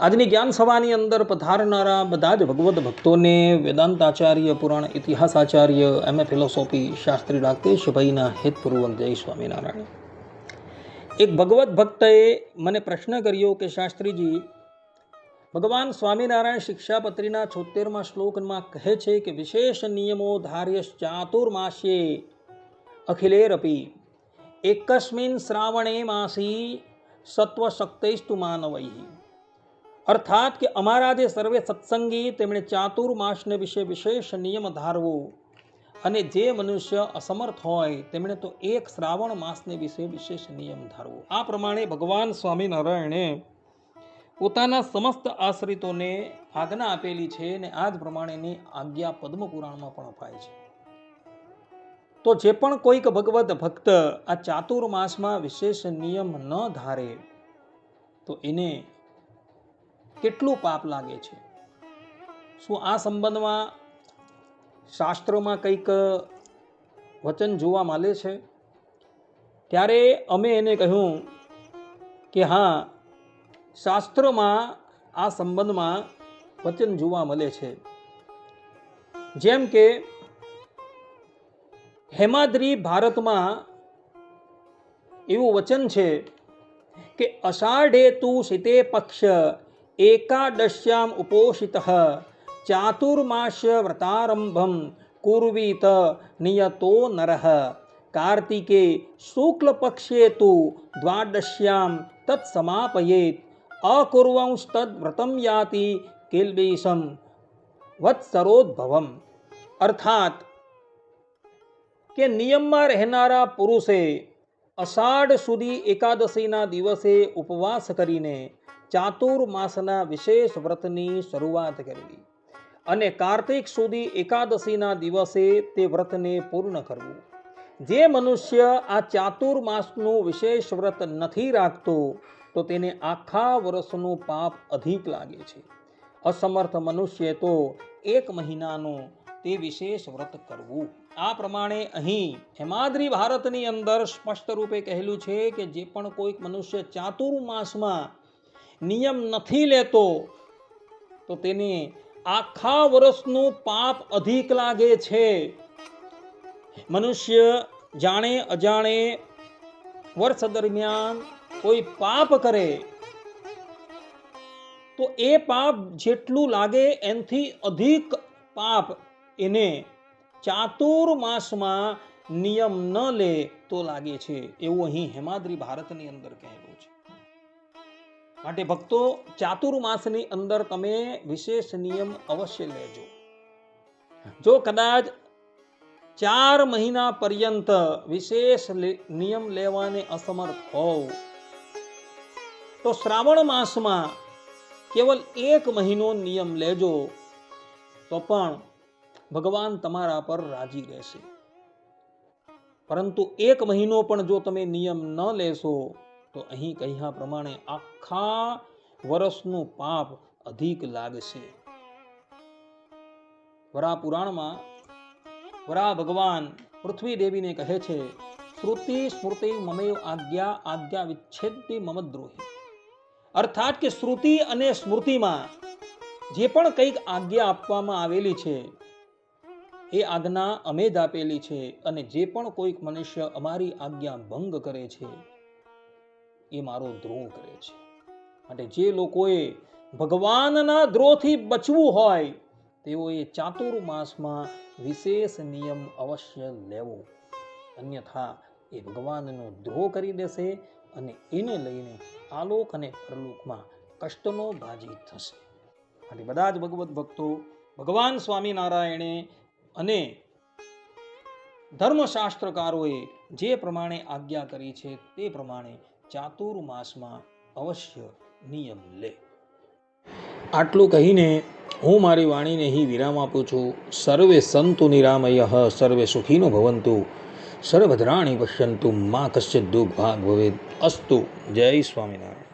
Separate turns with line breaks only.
આજની જ્ઞાન સભાની અંદર પધારનારા બધા જ ભગવદ્ ભક્તોને વેદાંતાચાર્ય, પુરાણ ઇતિહાસ આચાર્ય એમ એ ફિલોસોફી શાસ્ત્રી રાકેશભાઈના હેતપૂર્વક જય સ્વામિનારાયણ. એક ભગવદ્ ભક્તએ મને પ્રશ્ન કર્યો કે, શાસ્ત્રીજી, ભગવાન સ્વામિનારાયણ શિક્ષાપત્રીના છોતેરમાં શ્લોકમાં કહે છે કે, વિશેષ નિયમો ધાર્ય ચાતુર્માસ્યે અખિલેરપી, એકસ્મિન શ્રાવણે માસી સત્વશક્તૈસ્તુ માનવૈ. અર્થાત કે અમારા જે સર્વે સત્સંગી તેમણે ચાતુર્માસને વિશે વિશેષ નિયમ ધારવો. અને જે મનુષ્ય અસમર્થ હોય, તેમણે તો એક શ્રાવણ માસને વિશે વિશેષ નિયમ ધારવો. આ પ્રમાણે ભગવાન સ્વામિનારાયણે પોતાના સમસ્ત આશ્રિતોને આજ્ઞા આપેલી છે અને આ જ પ્રમાણેની આજ્ઞા પદ્મ પુરાણમાં પણ અપાય છે. તો જે પણ કોઈક ભગવત ભક્ત આ ચાતુર્માસમાં વિશેષ નિયમ ન ધારે, તો એને કેટલું પાપ લાગે છે? શું આ સંબંધમાં શાસ્ત્રોમાં કંઈક વચન જોવા મળે છે? ત્યારે અમે એને કહ્યું કે હા, શાસ્ત્રોમાં આ સંબંધમાં વચન જોવા મળે છે. જેમ કે, હેમાદ્રી ભારતમાં એવું વચન છે કે અષાઢે તું શીતે પક્ષ એકાદશ્યામ ઉપોષિત ચાતુર્માસ્ય વ્રતારંભમ કુર્વીત નિયતો નરઃ કાર્તિકે શુક્લ પક્ષે તુ દ્વાદશ્યામ તત્ સમાપયેત અકુર્વંસ્તદ વ્રતમ યાતિ કિલ્બીસમ વત્સરોદ્ભવમ અર્થાત કે નિયમમાં રહેનારા પુરુષે અષાઢ સુધી એકાદશીના દિવસે ઉપવાસ કરીને ચાતુર્માસના વિશેષ વ્રતની શરૂઆત કરવી. અને કાર્તિક સુધી એકાદશીના દિવસે તે વ્રતને પૂર્ણ કરવું. જે મનુષ્ય આ ચાતુર્માસનું વિશેષ વ્રત નથી રાખતો, તો તેને આખા વર્ષનું પાપ અધિક લાગે છે. અસમર્થ મનુષ્ય તો એક મહિનાનું તે વિશેષ વ્રત કરવું. આ પ્રમાણે અહીં હેમાદ્રી ભારતની અંદર સ્પષ્ટ રૂપે કહેલું છે કે જે પણ કોઈક મનુષ્ય ચાતુર્માસમાં નિયમ નથી લેતો, તો તેને આખા વર્ષનું પાપ અધિક લાગે છે. મનુષ્ય જાણે અજાણે વર્ષ દરમિયાન કોઈ પાપ કરે, તો એ પાપ જેટલું લાગે એનાથી અધિક પાપ એને ચાતુર્માસમાં નિયમ ન લે તો લાગે છે. એવું અહીં હેમાદ્રી ભારતની અંદર કહેલું છે. માટે ભક્તો, ચાતુર્માસની અંદર તમે વિશેષ નિયમ અવશ્ય લેજો. જો કદાચ ચાર મહિના પર્યંત વિશેષ નિયમ લેવાને અસમર્થ હોવ, તો શ્રાવણ માસમાં કેવલ એક મહિનો નિયમ લેજો, તો પણ ભગવાન તમારા પર રાજી રહેશે. પરંતુ એક મહિનો પણ જો તમે નિયમ ન લેશો તો અહીં કહ્યા પ્રમાણે આખા વર્ષનું પાપ અધિક લાગશે. વરા પુરાણમાં વરા ભગવાન પૃથ્વી દેવીને કહે છે, શ્રુતિ સ્મૃતિ મમેવ આજ્ઞા આજ્ઞા વિચ્છેદતી મમદ્રોહી અર્થાત કે શ્રુતિ અને સ્મૃતિમાં જે પણ કંઈક આજ્ઞા આપવામાં આવેલી છે, એ આજ્ઞા અમે જ આપેલી છે અને જે પણ કોઈક મનુષ્ય અમારી આજ્ઞા ભંગ કરે છે એ મારો દ્રોહ કરે છે. માટે જે લોકોએ ભગવાનના દ્રોહથી બચવું હોય, તેઓએ ચાતુર્માસમાં વિશેષ નિયમ અવશ્ય લેવો. અન્યથા એ ભગવાનનો દ્રોહ કરી દેશે અને એને લઈને આલોક અને પરલોકમાં કષ્ટનો ભાજી થશે. માટે બધા જ ભગવત ભક્તો ભગવાન સ્વામિનારાયણે અને ધર્મશાસ્ત્રકારોએ જે પ્રમાણે આજ્ઞા કરી છે, તે પ્રમાણે ચાતુર્માસમાં અવશ્ય નિયમ લે. આટલું કહીને હું મારી વાણીને અહીં વિરામ આપું છું. સર્વે સંતુ નિરામય, સર્વે સુખીનો ભવંતુ, સર્વધરાણી પશ્યંતુ, મા કશ્ય દુઃખ ભાગ ભવેદ. અસ્તુ, જય સ્વામિનારાયણ.